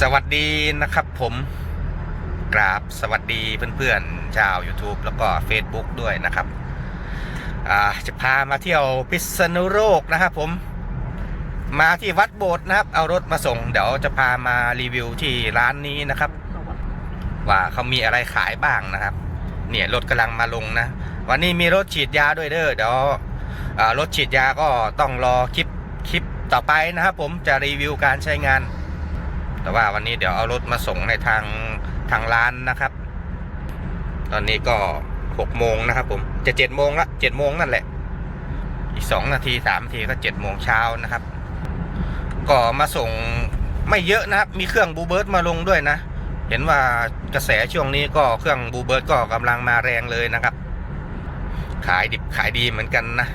สวัสดีนะครับผมกราบสวัสดีเพื่อนๆชาว YouTube แล้วก็ Facebook ด้วยนะครับจะพามาเที่ยวพิษณุโลกนะครับผมมาที่วัดโบสถ์นะครับ เอารถมาส่ง เดี๋ยวจะพามารีวิวที่ร้านนี้นะครับ ว่าเขามีอะไรขายบ้างนะครับ เนี่ยรถกำลังมาลงนะ วันนี้มีรถฉีดยาด้วยเด้อเดี๋ยวรถฉีดยาก็ต้องรอคลิปคลิปต่อไปนะครับ ผมจะรีวิวการใช้งาน แต่ว่าวันนี้เดี๋ยวเอารถมาส่งในทางทางร้านนะครับ ตอนนี้ก็หกโมงนะครับผมจะเจ็ดโมงละเจ็ดโมงนั่นแหละ อีกสองนาทีสามนาทีก็เจ็ดโมงเช้านะครับ ก็มาส่งไม่เยอะนะครับ มีเครื่องบูเบิร์ตมาลงด้วยนะ เห็นว่ากระแสช่วงนี้ก็เครื่องบูเบิร์ตก็กำลังมาแรงเลยนะครับ ขายดิบขายดีเหมือนกันนะ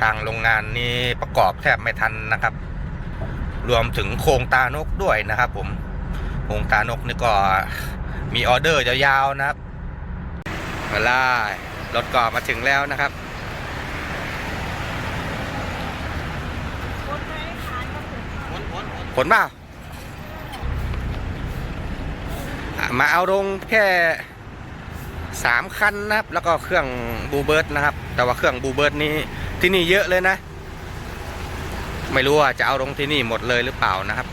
ทางโรงงานนี้ประกอบแทบไม่ทันนะครับ รวมถึงโครงตานกด้วยนะครับผมโครงตานกนี่ก็มีออเดอร์ยาวๆนะครับมาล่ารถก็มาถึงแล้วนะครับผลเปล่ามาเอาลงแค่สามคันนะครับ แล้วก็เครื่องบูเบิร์ตนะครับ แต่ว่าเครื่องบูเบิร์ตนี้ที่นี่เยอะเลยนะ ไม่รู้ว่าจะเอาลงที่นี่หมดเลยหรือเปล่านะครับ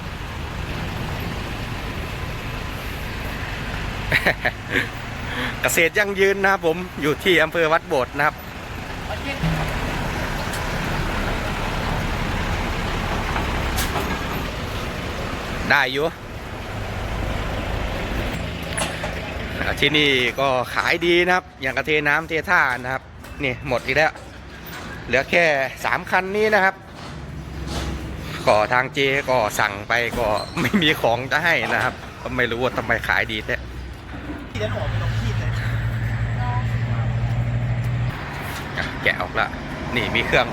เกษตรยั่งยืนนะครับผมอยู่ที่อำเภอวัดโบดนะครับ ได้อยู่ที่นี่ก็ขายดีนะครับ อย่างกระเทน้ำเทท่านะครับ นี่หมดอีกแล้ว เหลือแค่สามคันนี้นะครับ ก็ทางเจก็สั่งไปก็ไม่มีของจะให้นะครับ ก็ไม่รู้ว่าทำไมขายดีแท้ที่เดินออกไปลงที่เลยแกะออกละนี่มีเครื่อง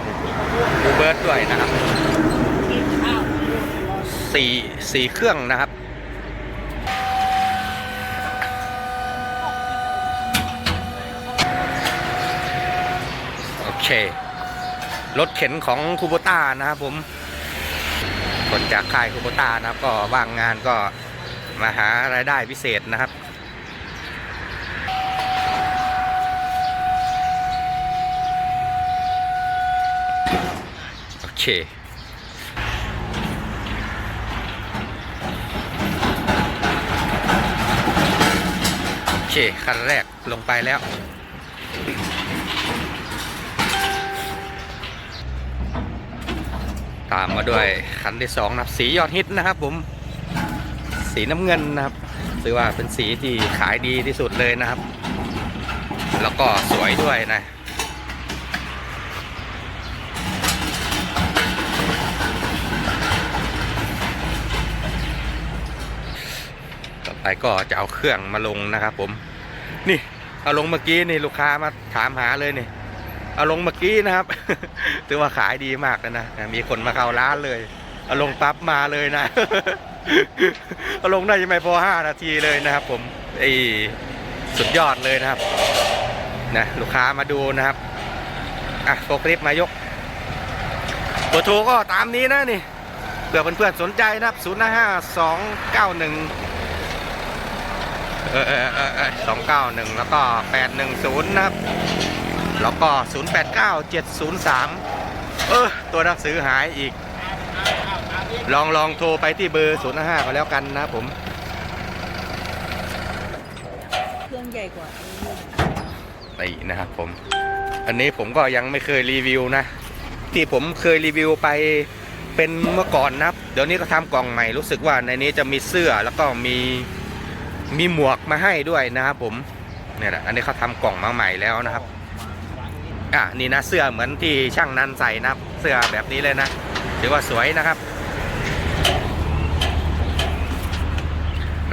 บูเบิร์ดด้วยนะครับสี่สี่เครื่องนะครับโอเครถเข็นของคูโบต้านะครับผม คนจากค่ายคูโบต้านะครับ ก็ว่างงานก็มาหารายได้พิเศษนะครับโอเคโอเคคันแรกลงไปแล้ว ตามมาด้วยคันที่สองนะครับสียอดฮิตนะครับ ผม สีน้ำเงินนะครับถือว่าเป็นสีที่ขายดีที่สุดเลยนะครับ แล้วก็สวยด้วยนะต่อไปก็จะเอาเครื่องมาลงนะครับผม นี่เอาลงเมื่อกี้นี่ลูกค้ามาถามหาเลยนี่ เอาลงเมื่อกี้นะครับ ถือว่าขายดีมากนะ มีคนมาเข้าร้านเลย เอาลงปั๊บมาเลยนะ เอาลงได้ยังไม่พอห้านาทีเลยนะครับผมไอสุดยอดเลยนะครับ นะลูกค้ามาดูนะครับ อะโฟกลิฟมายกเบอร์โทรก็ตามนี้นะนี่เผื่อเพื่อนๆสนใจนะครับ0 5 5 2 9 1เออเออเออเออสองเก้าหนึ่งแล้วก็แปดหนึ่งศูนย์นะครับ แล้วก็ศูนย์แปดเก้าเจ็ดศูนย์สามเออ ตัวหนังสือหายอีก ลองลองโทรไปที่เบอร์ศูนย์ห้าก็แล้วกันนะผม เครื่องใหญ่กว่านี่นะครับผม อันนี้ผมก็ยังไม่เคยรีวิวนะ ที่ผมเคยรีวิวไปเป็นเมื่อก่อนนะครับ เดี๋ยวนี้ก็ทำกล่องใหม่รู้สึกว่าในนี้จะมีเสื้อแล้วก็มีมีหมวกมาให้ด้วยนะครับผมเนี่ยแหละอันนี้เขาทำกล่องมาใหม่แล้วนะครับ อะนี่นะเสื้อเหมือนที่ช่างนันใส่นะเสื้อแบบนี้เลยนะถือว่าสวยนะครับ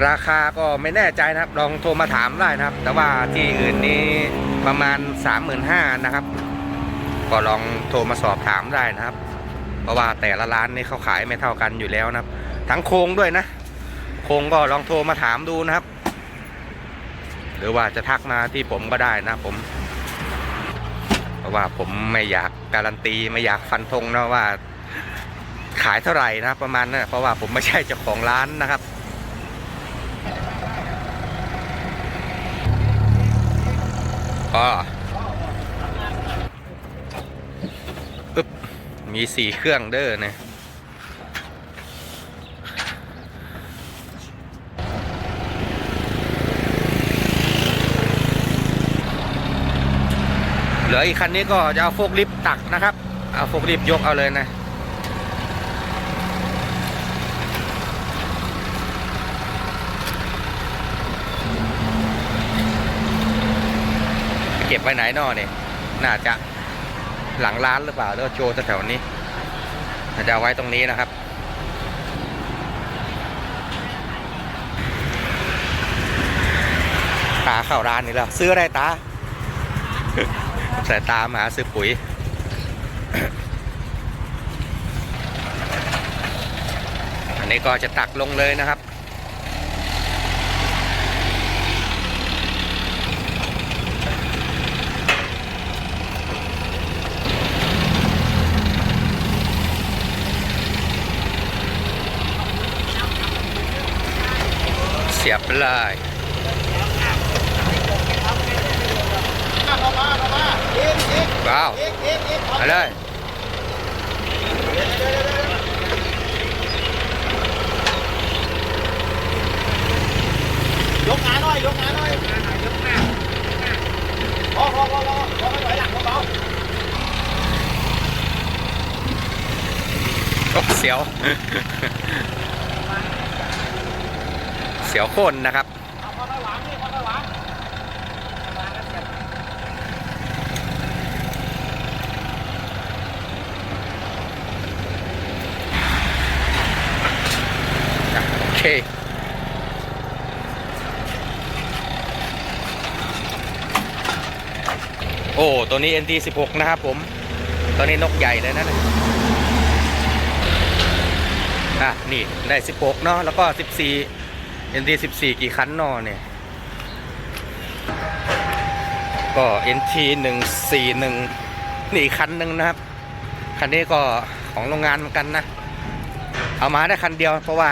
ราคาก็ไม่แน่ใจนะครับ ลองโทรมาถามได้นะครับ แต่ว่าที่อื่นนี้ประมาณ 35,000นะครับ ก็ลองโทรมาสอบถามได้นะครับ เพราะว่าแต่ละร้านนี่เขาขายไม่เท่ากันอยู่แล้วนะครับ ทั้งโครงด้วยนะโครงก็ลองโทรมาถามดูนะครับ หรือว่าจะทักมาที่ผมก็ได้นะผม ว่าผมไม่อยากการันตีไม่อยากฟันธงนะว่า ขายเท่าไหร่นะประมาณนะั้นเพราะว่าผมไม่ใช่เจ้าของร้านนะครับก็มีสี่เครื่องเด้อเนี่ย เหลืออีกคันนี้ก็จะเอาโฟกลิฟต์ตักนะครับ เอาโฟกลิฟต์ยกเอาเลยนะเก็บไว้ไหนนอเนี่ยน่าจะหลังร้านหรือเปล่าแล้วโชว์แถวนี้น่าจะเอาไว้ตรงนี้นะครับ ตาเข้าร้านนี่แล้ว ซื้ออะไรตา สายตามหาซื้อปุ๋ย อันนี้ก็จะตักลงเลยนะครับเสียบเลยเข้ามาเข้ามา ว้าวเอ็กเอ็กเอ็กไปเลยยกงานหน่อยยกงานหน่อยยกหน้าพอพอพอพอพอไม่ไหวหลังเบาโอ้เสียว เสียวโคนนะครับๆเอาพอไม่หวางนี่พอไม่หวาง เค โอ้ ตัวนี้ NT 16 นะครับผมตัวนี้นกใหญ่เลยนะนี่ยอะ นี่ ได้ 16 เนาะแล้วก็ 14 NT 14 กี่คันนอเนี่ย ก็ NT 141 นี่อีคันหนึ่งนะครับ คันนี้ก็ของโรงงานเหมือนกันนะ เอามาได้คันเดียวเพราะว่า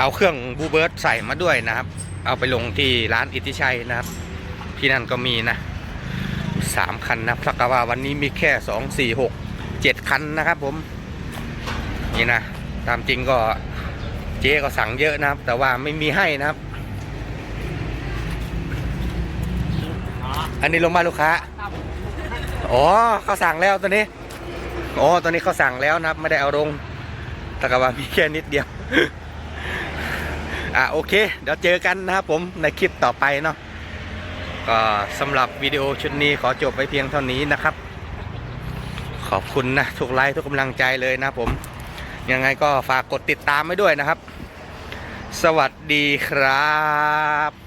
เอาเครื่องบูเบิร์ตใส่มาด้วยนะครับ เอาไปลงที่ร้านอิทธิชัยนะครับ ที่นั่นก็มีนะสามคันนะสักกะว่าวันนี้มีแค่สองสี่หกเจ็ดคันนะครับผม นี่นะ ตามจริงก็เจ๊ก็สั่งเยอะนะครับ แต่ว่าไม่มีให้นะครับ อันนี้ลงมาลูกค้า อ๋อเขาสั่งแล้วตัวนี้ อ๋อตัวนี้เขาสั่งแล้วนะครับ ไม่ได้เอาลงแต่ก็ว่ามีแค่นิดเดียว อะโอเค เดี๋ยวเจอกันนะครับผมในคลิปต่อไปเนาะก็สำหรับวิดีโอชุดนี้ขอจบไว้เพียงเท่านี้นะครับ ขอบคุณนะทุกไลค์ทุกกำลังใจเลยนะผม ยังไงก็ฝากกดติดตามไว้ด้วยนะครับ สวัสดีครับ